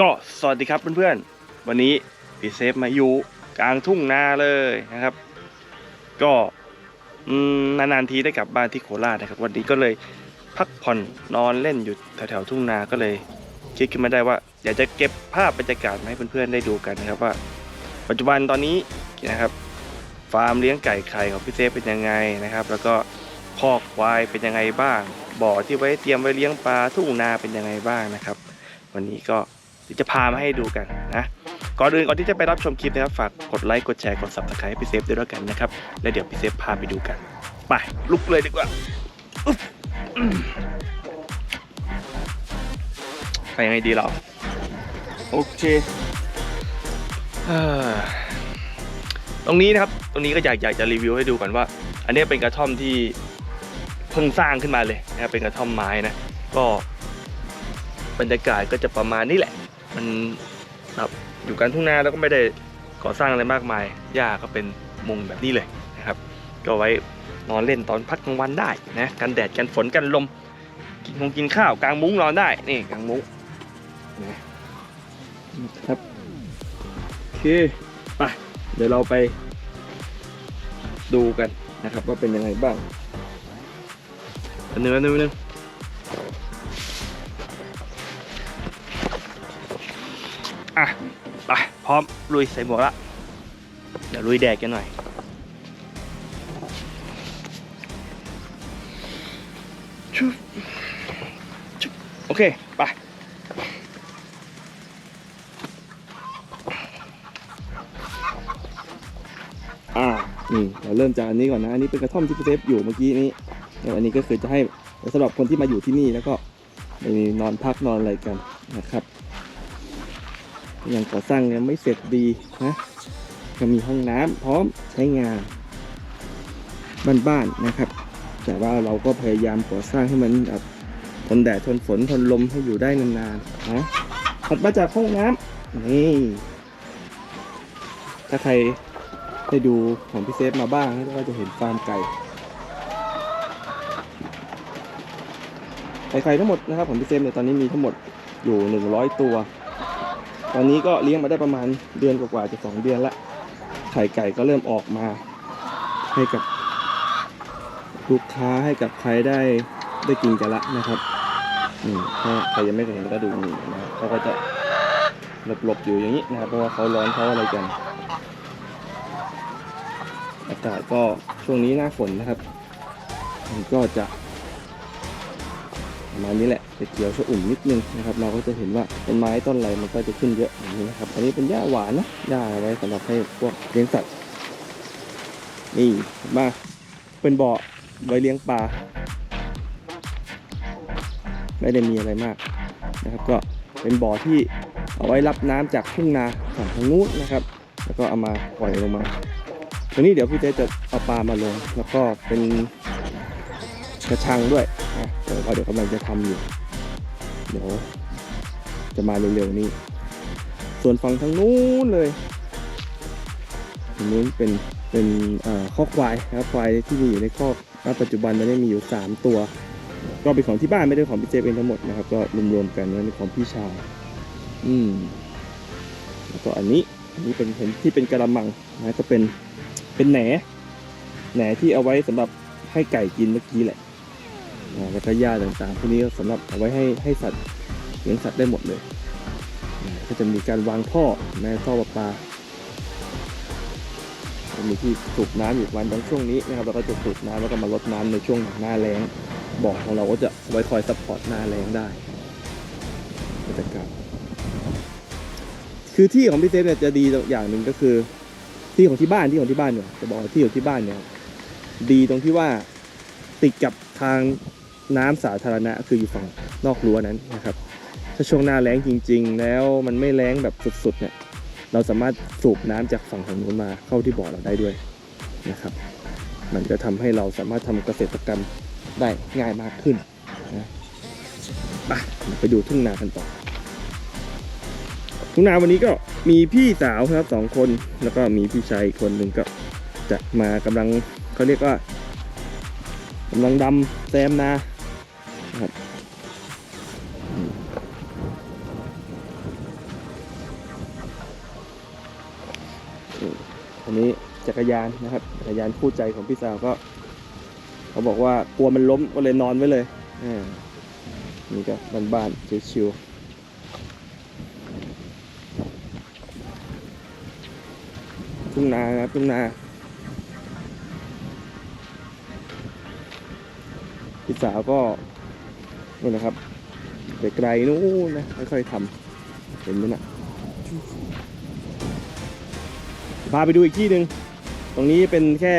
ก็สวัสดีครับเพื่อนๆ วันนี้พี่เซฟมาอยู่กลางทุ่งนาเลยนะครับ ก็นานๆทีได้กลับบ้านที่โคราชนะครับ วันนี้ก็เลยพักผ่อนนอนเล่นอยู่แถวๆทุ่งนาก็เลยคิดขึ้นมาได้ว่า อยากจะเก็บภาพบรรยากาศมาให้เพื่อนๆได้ดูกันนะครับว่า ปัจจุบันตอนนี้นะครับ ฟาร์มเลี้ยงไก่ไข่ของพี่เซฟเป็นยังไงนะครับ แล้วก็คอกควายเป็นยังไงบ้าง บ่อที่ไว้เตรียมไว้เลี้ยงปลาทุ่งนาเป็นยังไงบ้างนะครับ วันนี้ก็ เดี๋ยวจะพามาให้ดูกันนะก่อนอื่นก่อนที่จะไปรับชมคลิปนะครับฝากกดไลค์กดแชร์กด subscribe ให้พี่เซฟด้วยแล้วกันนะครับแล้วเดี๋ยวพี่เซฟพาไปดูกันไปลุกเลยดีกว่าอึ๊บอืมไปยังไงดีเราโอเคเอ่อตรงนี้นะครับ ตรงนี้ก็อยากอยากจะรีวิวให้ดูก่อนว่า อันนี้เป็นกระท่อมที่เพิ่งสร้างขึ้นมาเลยนะครับเป็นกระท่อมไม้นะ ก็บรรยากาศก็จะประมาณนี้แหละ มันแบบอยู่กลางทุ่งนาแล้วก็ไม่ได้ก่อสร้างอะไรมากมายหญ้าก็เป็นมุงแบบนี้เลยนะครับ ก็ไว้นอนเล่นตอนพักกลางวันได้นะกันแดดกันฝนกันลม กินคงกินข้าวกลางมุ้งนอนได้นี่กลางมุ้งนะครับโอเคไปเดี๋ยวเราไปดูกันนะครับว่าเป็นยังไงบ้างอันนึงอันนึงอันนึง อะไปพร้อมลุยใส่หมวกละ เดี๋ยวลุยแดดกันหน่อย ชุบชุบโอเค ไปอ่านี่เราเริ่มจากอันนี้ก่อนนะ อันนี้เป็นกระท่อมที่พี่เซฟอยู่เมื่อกี้นี้เดี๋ยวอันนี้ก็คือจะให้สำหรับคนที่มาอยู่ที่นี่แล้วก็ไปนอนพักนอนอะไรกันนะครับ ยังก่อสร้างยังไม่เสร็จดีนะก็มีห้องน้ำพร้อมใช้งาน บ้านๆนะครับ แต่ว่าเราก็พยายามก่อสร้างให้มันแบบทนแดดทนฝนทนลมให้อยู่ได้นานๆนะถัดมาจากห้องน้ำนี่ถ้าใครได้ดูของพี่เซฟมาบ้างก็จะเห็นฟาร์มไก่ไก่ไข่ทั้งหมดนะครับของพี่เซฟเนี่ยตอนนี้มีทั้งหมดอยู่ 100 ตัว ตอนนี้ก็เลี้ยงมาได้ประมาณเดือนกว่าๆจะสองเดือนละไข่ไก่ก็เริ่มออกมาให้กับลูกค้าให้กับใครได้ได้กินกันละนะครับนี่ถ้าใครยังไม่เคยเห็นก็ดูนี่นะเขาก็จะหลบๆอยู่อย่างนี้นะครับเพราะว่าเขาร้อนเขาอะไรกัน อากาศก็ช่วงนี้หน้าฝนนะครับ มันก็จะ ประมาณนี้แหละจะเขียวชอุ่มนิดนึงนะครับเราก็จะเห็นว่าต้นไม้ต้นอะไรมันก็จะขึ้นเยอะอย่างนี้นะครับอันนี้เป็นหญ้าหวานนะหญ้าอาไว้สำหรับให้พวกเลี้ยงสัตว์นี่มาเป็นบ่อไว้เลี้ยงปลาไม่ได้มีอะไรมากนะครับ ก็เป็นบ่อที่เอาไว้รับน้ำจากทุ่งนาฝั่งทางนู้นนะครับ แล้วก็เอามาปล่อยลงมาวันนี้เดี๋ยวพี่เต้จะเอาปลามาลง แล้วก็เป็น กระชังด้วยนะเดี๋ยวเดี๋ยวกำลังจะทำอยู่ เดี๋ยวจะมาเร็วๆนี้ ส่วนฝั่งทางนู้นเลยทางนู้นเป็นเป็นข้อควายนะครับควายที่มีอยู่ในคอปัจจุบันตอนนี้มีอยู่ 3 ตัว ก็เป็นของที่บ้านไม่ได้ของพี่เจเองทั้งหมดนะครับ ก็รวมๆกันนะเป็นของพี่ชายอืมแล้วก็อันนี้อันนี้เป็นเห็นที่เป็นกระมังนะก็เป็นเป็นแหนแหนที่เอาไว้สำหรับให้ไก่กินเมื่อกี้แหละ แล้วก็หญ้าต่างๆพวกนี้ก็สำหรับเอาไว้ให้ให้สัตว์เลี้ยงสัตว์ได้หมดเลย ก็จะมีการวางท่อแม่ท่อประปามีที่สูบน้ำอยู่วันบางช่วงนี้นะครับเราก็จะสูบน้ำแล้วก็มาลดน้ำในช่วงหน้าแล้งบ่อของเราก็จะไว้คอยซัพพอร์ตหน้าแล้งได้บรรยากาศคือที่ของพี่เซฟเนี่ยจะดีอย่างหนึ่งก็คือ ที่ของที่บ้านที่ของที่บ้านเนี่ยจะบอกที่ของที่บ้านเนี่ยดีตรงที่ว่าติดกับทาง น้ำสาธารณะคืออยู่ฝั่งนอกรั้วนั้นนะครับถ้าช่วงหน้าแล้งจริง ๆ แล้วมันไม่แล้งแบบสุดๆเนี่ยเราสามารถสูบน้ำจากฝั่งทางนู้นมาเข้าที่บ่อเราได้ด้วยนะครับ มันจะทำให้เราสามารถทำเกษตรกรรมได้ง่ายมากขึ้นนะไปไปดูทุ่งนากันต่อ ทุ่งนาวันนี้ก็มีพี่สาวครับสองคนแล้วก็มีพี่ชายอีกคนหนึ่งก็จะมากำลังเขาเรียกว่ากำลังดำแซมนา ครับอันนี้จักรยานนะครับ จักรยานคู่ใจของพี่สาวก็ เขาบอกว่ากลัวมันล้มก็เลยนอนไว้เลยอ่านี่ก็บ้านๆชิวๆทุ่งนาครับทุ่งนาพี่สาวก็ นู่นนะครับแต่ไกลนู้นนะค่อยๆทำเห็นไหมนะพาไปดูอีกที่หนึ่งตรงนี้เป็นแค่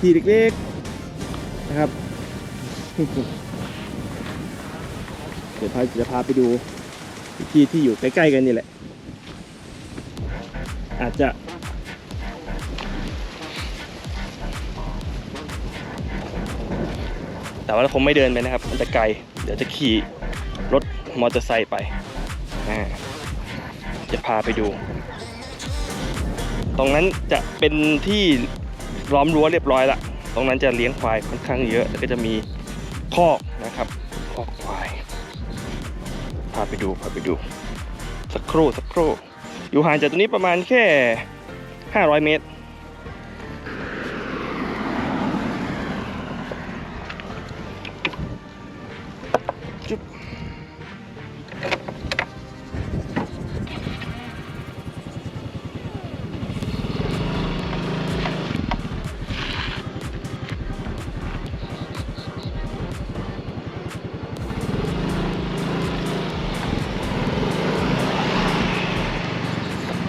ที่เล็กๆนะครับเดี๋ยวพาจะพาไปดูที่ที่อยู่ใกล้ๆกันนี่แหละ อาจจะ แต่ว่าคงไม่เดินไปนะครับ มันจะไกล เดี๋ยวจะขี่รถมอเตอร์ไซค์ไปอ่าจะพาไปดู ตรงนั้นจะเป็นที่ล้อมรั้วเรียบร้อยละ ตรงนั้นจะเลี้ยงควายค่อนข้างเยอะแล้วก็จะมีคอกนะครับคอกควาย พาไปดูพาไปดู สักครู่สักครู่ อยู่ห่างจากตรงนี้ประมาณแค่ 500 เมตร จุ๊บ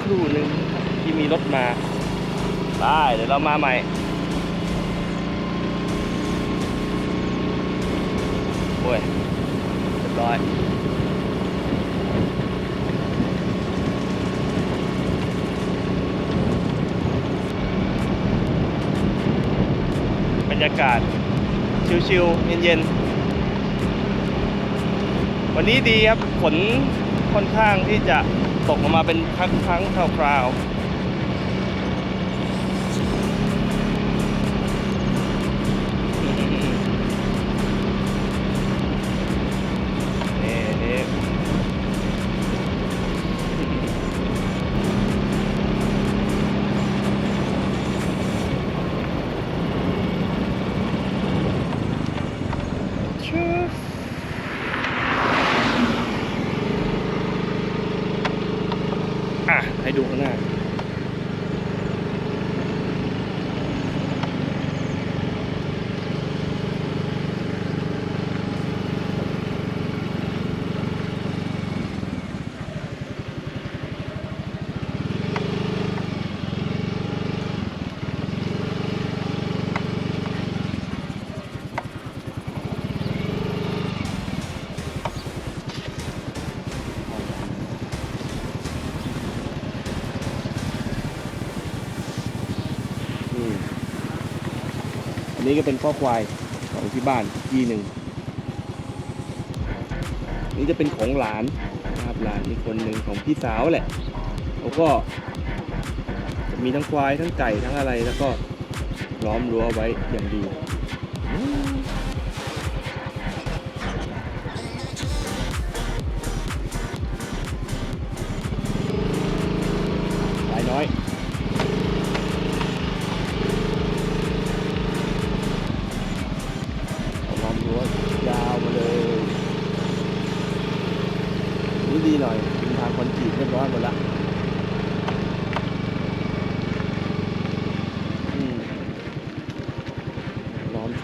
ครู่หนึ่งที่มีรถมาได้เดี๋ยวเรามาใหม่โอ้ยเรีย บร้อยบรรยากาศชิวๆเย็นๆ วันนี้ดีครับฝนค่อนข้างที่จะตกลงมาเป็นครั้งๆคราวๆ นนี้ก็เป็นข้อควายของที่บ้านที่หนึ่งนี่จะเป็นของหลานนะครับหลานอีกคนหนึ่งของพี่สาวแหละเขาก็จะมีทั้งควายทั้งไก่ทั้งอะไรแล้วก็ล้อมรั้วไว้อย่างดี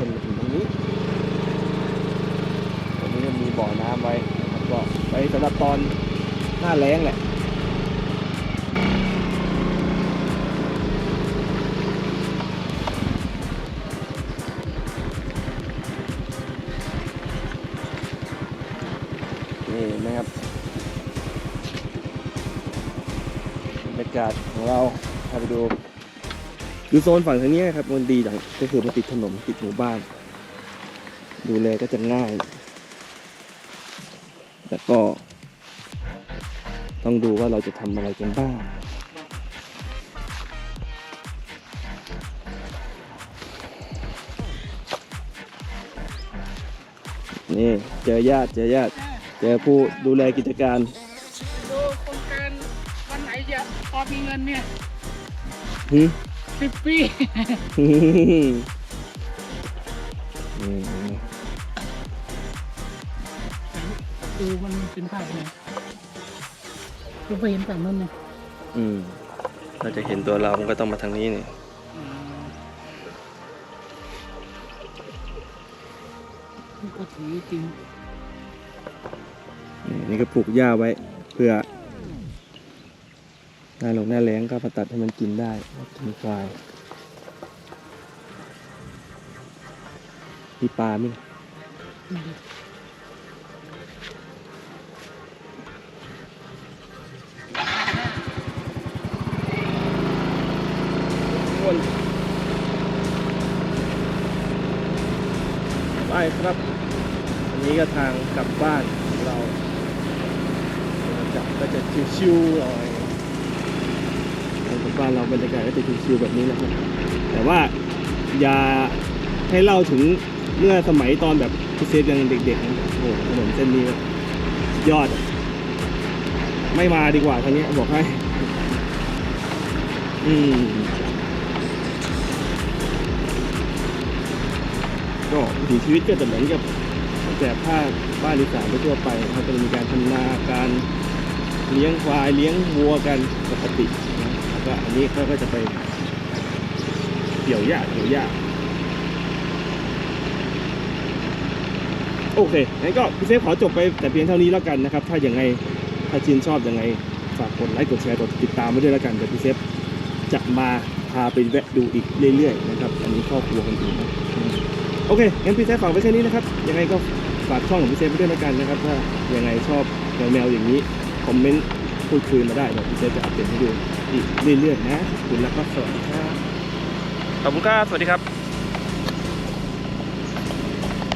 นมาถึงตรงนี้ตรงนี้ก็มีบ่อน้ำไว้นะครับก็ไว้สำหรับตอนหน้าแล้งแหละนี่นะครับบรรยากาศของเราพาไปดู ดูโซนฝั่งทางนี้ครับมันดีอย่างก็คือมันติดถนนติดหมู่บ้าน ดูแลก็จะง่าย แต่ก็ ต้องดูว่าเราจะทำอะไรกันบ้างนี่เจอญาติเจอญาติเจอผู้ดูแลกิจการดูโครงการวันไหนจะพอมีเงินเนี่ยหึ สิบปีอืมดูมันเป็นภาพไงเราไปเห็นฝั่งนั้นไงอืมถ้าจะเห็นตัวเรา มันก็ต้องมาทางนี้นี่อืมนี่ก็ถือจริงนี่นี่ก็ปลูกหญ้าไว้ เพื่อ หน้าหลงหน้าแล้งก็มาตัดให้มันกินได้กินควายมีปลาไหมนวนไปครับ อันนี้ก็ทางกลับบ้านเราจะก็จะชิวๆหน่อยานเราบรรยากาศก็จะชิวๆแบบนี้นะครับ แต่ว่าอย่าให้เล่าถึงเมื่อสมัยตอนแบบพิเศษยังเด็กๆนะโอ้โหถนนเส้นนี้ยอด ไม่มาดีกว่าทางนี้บอกให้ อืมก็วิถีชีวิตก็จะเหมือนกับแต่ภาคบ้านอีสานทั่วไปเขาจะมีการทำนาการเลี้ยงควายเลี้ยงวัวกันปกติ ก็อันนี้เขาก็จะไปเกี่ยวหญ้าเกี่ยวหญ้าโอเคงั้นก็พี่เซฟขอจบไปแต่เพียงเท่านี้แล้วกันนะครับ ถ้าอย่างไงถ้าชินชอบยังไงฝากกดไลค์กดแชร์กดติดตามไว้ด้วยแล้วกันเดี๋ยวพี่เซฟจะมาพาไปแวะดูอีกเรื่อยๆนะครับอันนี้ครอบครัวคนอื่นนะอืมโอเคงั้นพี่เซฟฝากไว้แค่นี้นะครับยังไงก็ฝากช่องของพี่เซฟไว้ด้วยแล้วกันนะครับ ถ้ายังไงชอบแนวๆอย่างนี้คอมเมนต์ พูดคุยมาได้เดี๋ยวพี่เซฟจะอัปเดตให้ดูอีกเรื่อยๆนะขอบคุณแล้วก็สวัสดีครับขอบคุณครับสวัสดีครับ